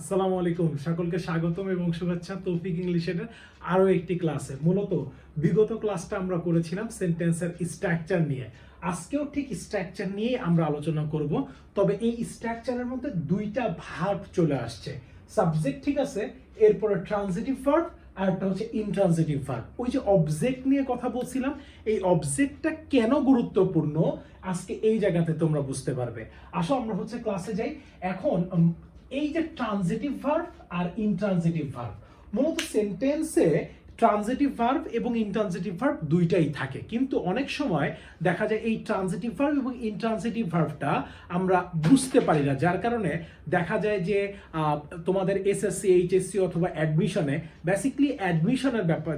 আসসালামু আলাইকুম। সকলকে স্বাগতম এবং শুভেচ্ছা তৌফিক ইংলিশের আরও একটি ক্লাসে। মূলত বিগত ক্লাসটা আমরা করেছিলাম সেন্টেন্সের স্ট্রাকচার নিয়ে। আজকেও ঠিক স্ট্রাকচার নিয়ে আমরা আলোচনা করব, তবে এই স্ট্রাকচারের মধ্যে দুইটা ভার্ব চলে আসছে। সাবজেক্ট ঠিক আছে, এরপরে ট্রানজিটিভ ভার্ব আর একটা হচ্ছে ইনট্রানজিটিভ ভার্ব। ওই যে অবজেক্ট নিয়ে কথা বলছিলাম, এই অবজেক্টটা কেন গুরুত্বপূর্ণ? আজকে এই জায়গাতে তোমরা বুঝতে পারবে। আসো আমরা হচ্ছে ক্লাসে যাই। এখন এই যে ট্রানজিটিভ ভার্ব আর ইনট্রানজিটিভ ভার্ব মূলত সেন্টেন্সে ট্রানজিটিভ ভার্ব এবং ইনট্রানজিটিভ ভার্ব দুইটাই থাকে। কিন্তু অনেক সময় দেখা যায় এই ট্রানজিটিভ ভার্ব এবং ইনট্রানজিটিভ ভার্বটা আমরা বুঝতে পারি না, যার কারণে দেখা যায় যে তোমাদের এসএসসি এইচএসসি অথবা অ্যাডমিশনে বেসিকলি অ্যাডমিশনের ব্যাপার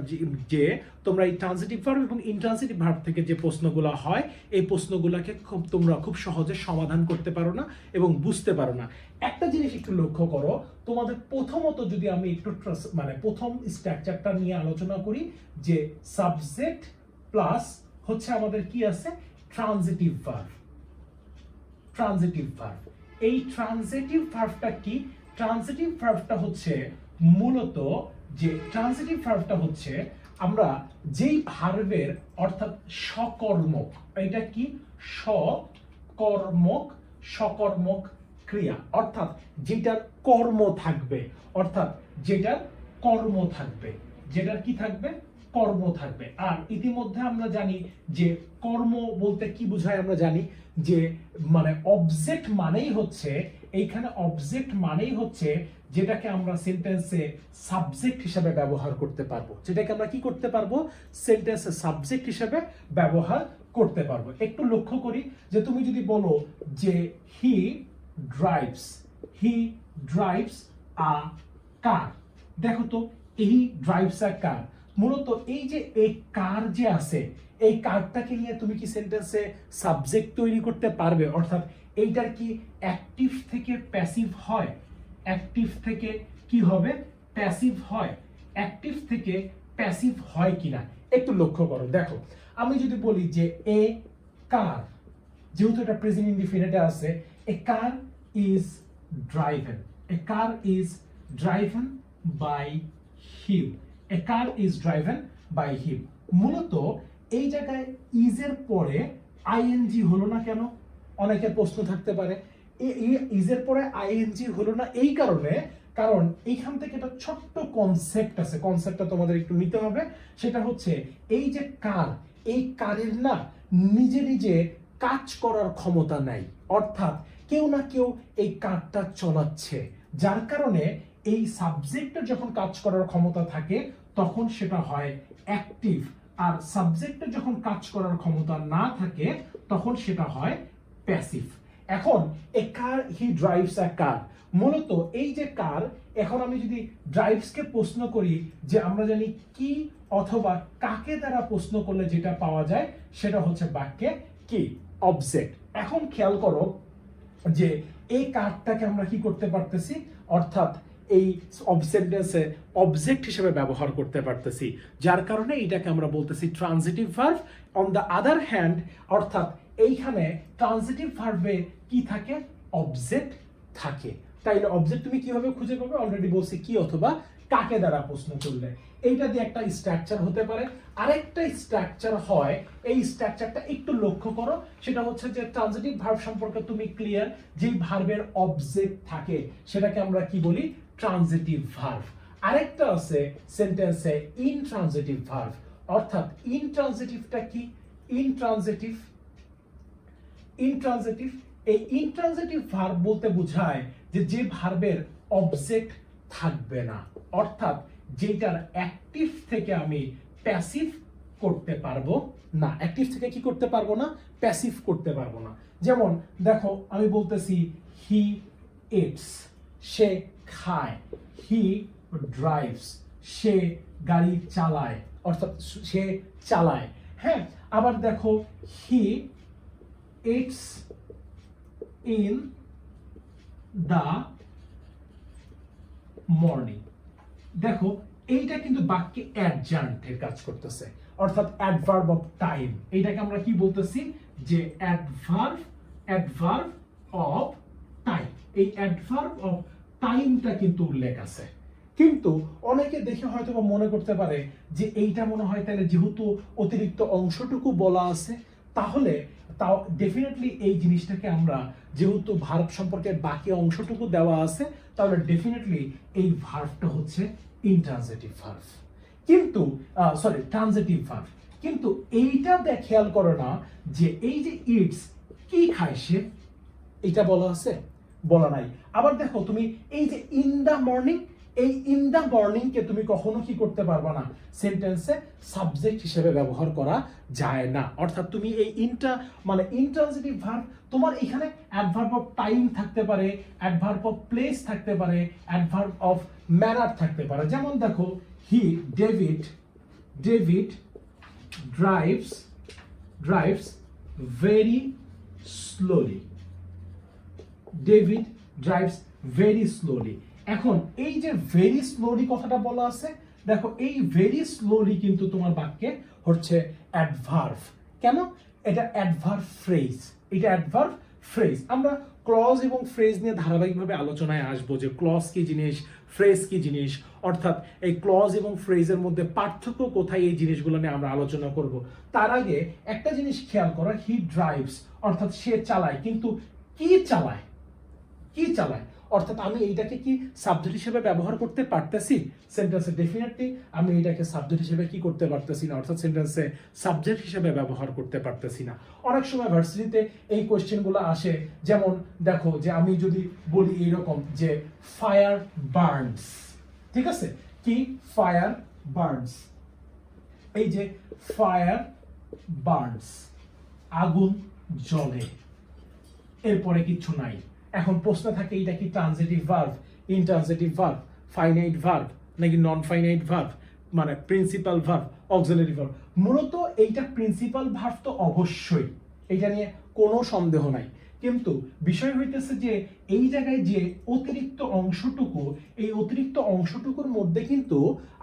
যে তোমরা এই ট্রানজিটিভ ভার্ব এবং ইনট্রানজিটিভ ভার্ব থেকে যে প্রশ্নগুলো হয়, এই প্রশ্নগুলোকে খুব তোমরা খুব সহজে সমাধান করতে পারো না এবং বুঝতে পারো না। একটা জিনিস একটু লক্ষ্য করো, তোমাদের প্রথমত যদি আমি একটু মানে প্রথম স্ট্রাকচারটা নিয়ে আলোচনা করি, যে সাবজেক্ট প্লাস হচ্ছে আমাদের কি আছে? ট্রানজিটিভ ভার্ব ট্রানজিটিভ ভার্ব এই ট্রানজিটিভ ভার্বটা কি? ট্রানজিটিভ ভার্বটা হচ্ছে মূলত যে ট্রানজিটিভ ভার্বটা হচ্ছে আমরা যেই ভার্বের অর্থাৎ সকর্মক, এটা কি? সকর্মক সকর্মক ক্রিয়া। অর্থাৎ যেটার কর্ম থাকবে, অর্থাৎ যেটার কর্ম থাকবে। যেটার কি থাকবে? কর্ম থাকবে। আর ইতিমধ্যে আমরা জানি যে কর্ম বলতে কি বোঝায় আমরা জানি? যে মানে অবজেক্ট মানেই হচ্ছে এইখানে অবজেক্ট মানেই হচ্ছে যেটাকে আমরা সেন্টেন্সে সাবজেক্ট হিসাবে ব্যবহার করতে পারব। যেটাকে আমরা কি করতে পারব? সেন্টেন্সে সাবজেক্ট হিসাবে ব্যবহার করতে পারব। একটু লক্ষ্য করি যে তুমি যদি বলো যে হি ড্রাইভস হি ড্রাইভস আ কার দেখো তো এই ড্রাইভস আ কার মূলত এই যে এই কার যে আছে, এই কারটাকে নিয়ে তুমি কি সেন্টেন্সে সাবজেক্ট তৈরি করতে পারবে? অর্থাৎ এইটার কি অ্যাক্টিভ থেকে প্যাসিভ হয়? অ্যাক্টিভ থেকে কি হবে? প্যাসিভ হয়। অ্যাক্টিভ থেকে প্যাসিভ হয় কিনা? একটু লক্ষ্য করো। দেখো, আমি যদি বলি যে এ কার, যেহেতু এটা প্রেজেন্ট ইনডিফিনিটে আছে, a car is driven a car is driven by him a car is driven by him মূলত এই জায়গায় ইজের পরে আইএনজি হলো না কেন? অনেকের প্রশ্ন থাকতে পারে। ইজের পরে আইএনজি হলো না এই কারণে, কারণ এইখান থেকে একটা ছোট্ট কনসেপ্ট আছে। কনসেপ্টটা তোমাদের একটু নিতে হবে। সেটা হচ্ছে এই যে কার, এই কারের না নিজে নিজে কাজ করার ক্ষমতা নাই। অর্থাৎ কেউ না কেউ এই কারটা চলাচ্ছে। যার কারণে এই সাবজেক্টের যখন কাজ করার ক্ষমতা থাকে, তখন সেটা হয় অ্যাক্টিভ আর সাবজেক্টের যখন কাজ করার ক্ষমতা না থাকে, তখন সেটা হয় প্যাসিভ এখন এ কার হি ড্রাইভস আ কার মূলত এই যে কার এখন আমি যদি ড্রাইভসকে প্রশ্ন করি যে আমরা জানি কি অথবা কাকে দ্বারা প্রশ্ন করলে যেটা পাওয়া যায়, সেটা হচ্ছে বাক্যে কি? অবজেক্ট এখন খেয়াল করো যে এই কারটাকে আমরা কি করতে পারতেছি? অর্থাৎ এই সেন্টেন্সে অবজেক্ট হিসেবে ব্যবহার করতে পারতেছি। যার কারণে এটাকে আমরা বলতেছি transitive verb on the other hand অর্থাৎ এইখানে ট্রানজিটিভ ভার্ভে কি থাকে? অবজেক্ট থাকে। তাইলে অবজেক্ট তুমি কীভাবে খুঁজে পাবে? অলরেডি বলছি কি অথবা কাকে দ্বারা প্রশ্ন করলে। এইটা দিয়ে একটা স্ট্রাকচার হতে পারে। আরেকটা স্ট্রাকচার হয়, এই স্ট্রাকচারটা একটু লক্ষ্য করো। সেটা হচ্ছে যে ট্রানজিটিভ ভার্ব সম্পর্কে তুমি ক্লিয়ার যেই ভার্বের অবজেক্ট থাকে, সেটাকে আমরা কি বলি? ট্রানজিটিভ ভার্ব আরেকটা আছে সেন্টেন্সে ইনট্রানজিটিভ ভার্ব অর্থাৎ ইনট্রানজিটিভটা কি? ইনট্রানজিটিভ ইনট্রানজিটিভ এই ইনট্রানজিটিভ ভার্ব বলতে বোঝায় যে যে ভার্বের অবজেক্ট থাকবে না, অর্থাৎ যেটার অ্যাক্টিভ থেকে আমি প্যাসিভ করতে পারব না। অ্যাক্টিভ থেকে কি করতে পারব না? প্যাসিভ করতে পারব না। যেমন, দেখো, আমি বলতেছি হি ইটস সে খায়। হি ড্রাইভস সে গাড়ি চালায়। অর্থাৎ সে চালায়। হ্যাঁ আবার দেখো he it's in the morning দেখো, এইটা কিন্তু বাক্যে অ্যাডজান্টের কাজ করতেছে। অর্থাৎ অ্যাডভার্ব অফ টাইম এইটাকে আমরা কি বলতেছি? যে অ্যাডভার্ব অ্যাডভার্ব অফ টাইম এই অ্যাডভার্ব অফ টাইমটা কিন্তু উল্লেখ আছে। কিন্তু অনেকে দেখে হয়তো বা মনে করতে পারে যে এইটা মনে হয় তাহলে যেহেতু অতিরিক্ত অংশটুকু বলা আছে, তাহলে তাও ডেফিনেটলি এই জিনিসটাকে আমরা যেহেতু ভার্ব সম্পর্কে বাকি অংশটুকু দেওয়া আছে, তাহলে ডেফিনেটলি এই ভার্ভটা হচ্ছে ইন্ট্রানজিটিভ ভার্ভ কিন্তু সরি ট্রানজেটিভ ভার্ব কিন্তু এইটা দেখ, খেয়াল করো না যে এই যে ইটস কি খায় সে? এটা বলা আছে? বলা নাই। আবার দেখো, তুমি এই যে in the morning in the দা মর্নিং কে তুমি কখনো কি করতে পারবা না? সেন্টেন্সে সাবজেক্ট হিসেবে ব্যবহার করা যায় না। অর্থাৎ তুমি এই ইনটা মানে ইন্ট্রানজিটিভ ভার্ব তোমার এখানে অ্যাডভার্ব অফ টাইম থাকতে পারে অ্যাডভার্ব অফ প্লেস থাকতে পারে অ্যাডভার্ব অফ ম্যানার থাকতে পারে। যেমন দেখো he David David drives drives very slowly David drives very slowly এখন এই যে ভেরি স্লোলি কথাটা বলা আছে, দেখো এই ভেরি স্লোলি কিন্তু তোমার বাক্যে হচ্ছে অ্যাডভার্ভ কেন? এটা অ্যাডভার্ভ ফ্রেজ এটা অ্যাডভার্ভ ফ্রেজ আমরা ক্লজ এবং ফ্রেজ নিয়ে ধারাবাহিকভাবে আলোচনায় আসব যে ক্লজ কি জিনিস ফ্রেজ কি জিনিস। অর্থাৎ এই ক্লজ এবং ফ্রেজের মধ্যে পার্থক্য কোথায় এই জিনিসগুলো নিয়ে আমরা আলোচনা করব। তার আগে একটা জিনিস খেয়াল করো হি ড্রাইভস অর্থাৎ সে চালায়, কিন্তু কি চালায়? কি চালায়? অর্থাৎ আমি এইটাকে কি সাবজেক্ট হিসেবে ব্যবহার করতে পারতেছি? সেন্টেন্সে ডেফিনেটলি আমি এইটাকে সাবজেক্ট হিসেবে কি করতে পারতেছি না? অর্থাৎ সেন্টেন্সে সাবজেক্ট হিসেবে ব্যবহার করতে পারতেছি না। অনেক সময় ভার্সিটিতে এই কোয়েশ্চেনগুলো আসে, যেমন দেখো যে আমি যদি বলি এইরকম যে ফায়ার বার্নস ঠিক আছে? কি? ফায়ার বার্নস এই যে ফায়ার বার্নস আগুন জ্বলে, এরপরে কিছু নাই। এখন প্রশ্ন থাকে, এটা কি transitive verb intransitive verb finite verb নাকি নন ফাইনাইট ভার্ভ মানে প্রিন্সিপাল ভার্ভ অক্সিলারি ভার্ভ মূলত এইটা প্রিন্সিপাল ভার্ভ তো অবশ্যই। এটা নিয়ে কোনো সন্দেহ নাই। কিন্তু বিষয় হইতেছে যে, এই জায়গায় যে অতিরিক্ত অংশটুকু, এই অতিরিক্ত অংশটুকুর মধ্যে কিন্তু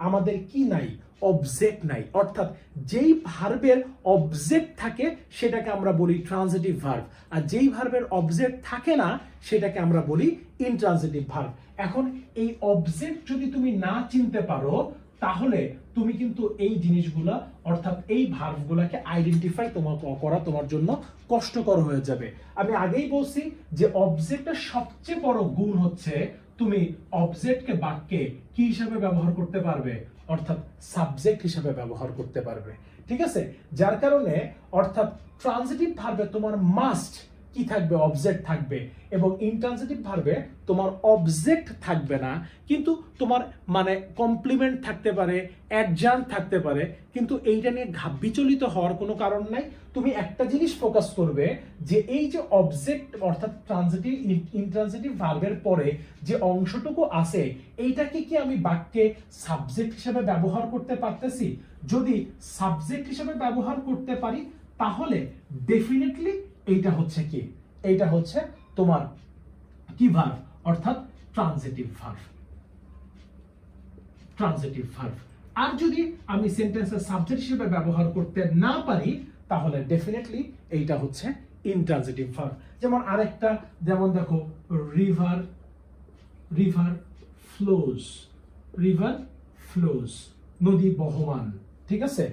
আমাদের কি নাই? অবজেক্ট নাই। অর্থাৎ যেই ভার্বের অবজেক্ট থাকে, সেটাকে আমরা বলি ট্রানজিটিভ ভার্ব আর যেই ভার্বের অবজেক্ট থাকে না, সেটাকে আমরা বলি ইনট্রানজিটিভ ভার্ব এখন এই অবজেক্ট যদি তুমি না চিনতে পারো তাহলে তুমি কিন্তু এই জিনিসগুলা, অর্থাৎ এই ভার্বগুলোকে আইডেন্টিফাই তোমার করা তোমার জন্য কষ্টকর হয়ে যাবে। আমি আগেই বলছি যে অবজেক্টের সবচেয়ে বড় গুণ হচ্ছে তুমি অবজেক্টকে বাক্যে কি হিসাবে ব্যবহার করতে পারবে, অর্থাৎ সাবজেক্ট হিসাবে ব্যবহার করতে পারবে। ঠিক আছে? যার কারণে, অর্থাৎ ট্রানজিটিভ ভার্বে তোমার মাস্ট কি থাকবে অবজেক্ট থাকবে এবং ইনট্রানজিটিভ ভার্বে তোমার অবজেক্ট থাকবে না, কিন্তু তোমার মানে কমপ্লিমেন্ট থাকতে পারে অ্যাডজান্ট থাকতে পারে, কিন্তু এইটা নিয়ে বিচলিত হওয়ার কোনো কারণ নাই। তুমি একটা জিনিস ফোকাস করবে যে এই যে অবজেক্ট অর্থাৎ ট্রানজিটিভ ইনট্রানজিটিভ ভার্বের পরে যে অংশটুকু আছে, এইটাকে কি আমি বাক্যে সাবজেক্ট হিসেবে ব্যবহার করতে পারতেছি? যদি সাবজেক্ট হিসেবে ব্যবহার করতে পারি, তাহলে ডেফিনেটলি এইটা হচ্ছে কি? এইটা হচ্ছে তোমার কি ভার্ব অর্থাৎ ট্রানজিটিভ ভার্ব ট্রানজিটিভ ভার্ব আর যদি আমি সেন্টেন্সের সাবজেক্ট হিসেবে ব্যবহার করতে না পারি, তাহলে ডেফিনেটলি এইটা হচ্ছে ইনট্রানজিটিভ ভার্ব যেমন আরেকটা, যেমন দেখো river river flows river flows নদী বহমান, ঠিক আছে?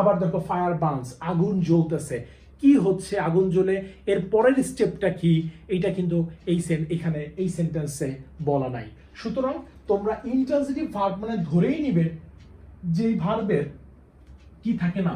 আবার দেখো ফায়ার বার্নস আগুন জ্বলতেছে। কি হচ্ছে আগুন জ্বলে, এর পরের স্টেপটা কি? এইটা কিন্তু এই সেন এখানে এই সেন্টেন্সে বলা নাই। সুতরাং তোমরা ইন্টারজিটিভ ভার্ব মানে ধরেই নিবে যে ভার্বের কি থাকে না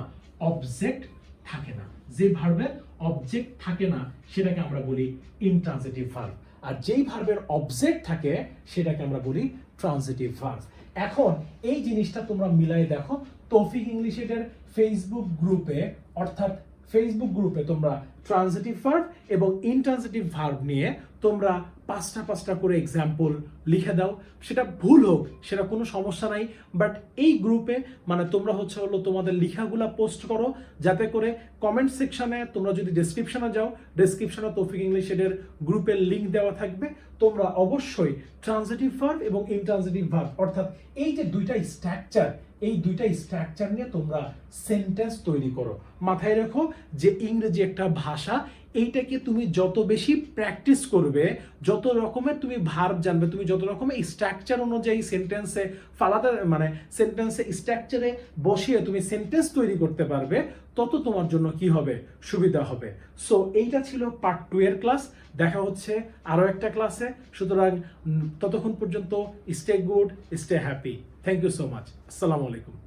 অবজেক্ট থাকে না। যে ভার্বের অবজেক্ট থাকে না, সেটাকে আমরা বলি ইনট্রানজিটিভ ভার্ব আর যেই ভার্বের অবজেক্ট থাকে, সেটাকে আমরা বলি ট্রানজিটিভ ভার্ব এখন এই জিনিসটা তোমরা মিলাই দেখো, তৌফিক ইংলিশ এর ফেসবুক গ্রুপে অর্থাৎ ফেসবুক গ্রুপে তোমরা ট্রানজিটিভ ভার্ব এবং ইনট্রানজিটিভ ভার্ব নিয়ে তোমরা পাঁচটা পাঁচটা করে এক্সাম্পল লিখে দাও। সেটা ভুল হোক, সেটা কোনো সমস্যা নাই বাট এই গ্রুপে মানে তোমরা হচ্ছে হলো তোমাদের লেখাগুলা পোস্ট করো, যাতে করে কমেন্ট সেকশনে তোমরা যদি ডেসক্রিপশনে যাও ডেসক্রিপশনে তৌফিক ইংলিশ এর গ্রুপের লিঙ্ক দেওয়া থাকবে। তোমরা অবশ্যই ট্রানজিটিভ ভার্ব এবং ইনট্রানজিটিভ ভার্ব অর্থাৎ এই যে দুইটা স্ট্রাকচার এই দুইটা স্ট্রাকচার নিয়ে তোমরা সেন্টেন্স তৈরি করো। মাথায় রেখো যে ইংরেজি একটা ভাষা এইটাকে তুমি যত বেশি প্র্যাকটিস করবে, যত রকমের তুমি ভার্ব জানবে, তুমি যত রকমের স্ট্রাকচার অনুযায়ী সেন্টেন্সে ফালাতে মানে সেন্টেন্সে স্ট্রাকচারে বসিয়ে তুমি সেন্টেন্স তৈরি করতে পারবে, তত তোমার জন্য কি হবে? সুবিধা হবে। সো এইটা ছিল পার্ট টু এর ক্লাস দেখা হচ্ছে আরও একটা ক্লাসে সুতরাং ততক্ষণ পর্যন্ত stay good stay happy thank you so much আসসালামু আলাইকুম